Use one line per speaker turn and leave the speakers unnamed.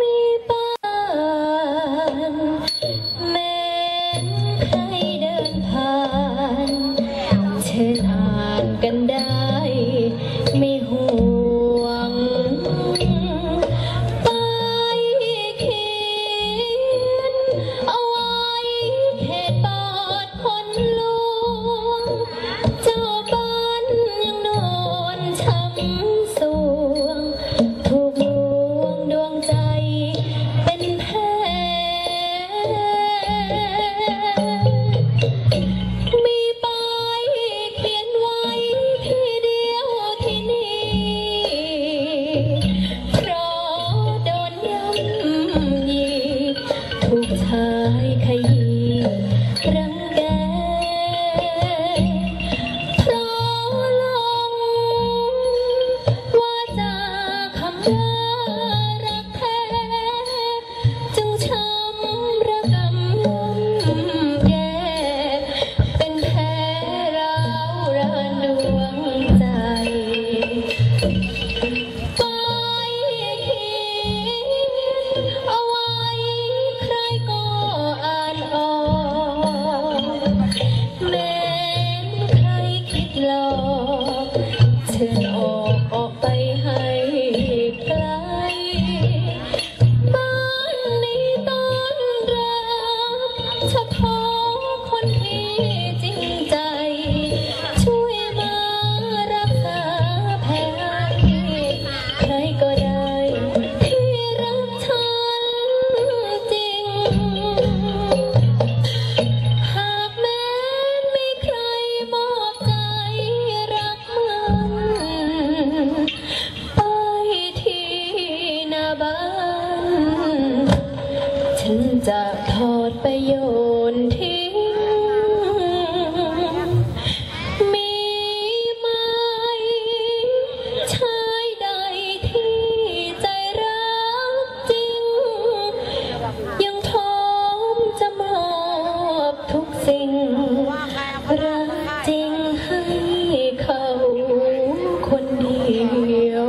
มีบ้านแม้ใครเดินผ่านเธออ่านกันได้ ขายขยี้รังแกเพราะลงว่าจะคำเดิ ฉัจะทอดไปโยนทิ้ง มีไหมชายใดที่ใจรักจริง ยังพร้อมจะมอบทุกสิ่ง รักจริงให้เขาคนเดียว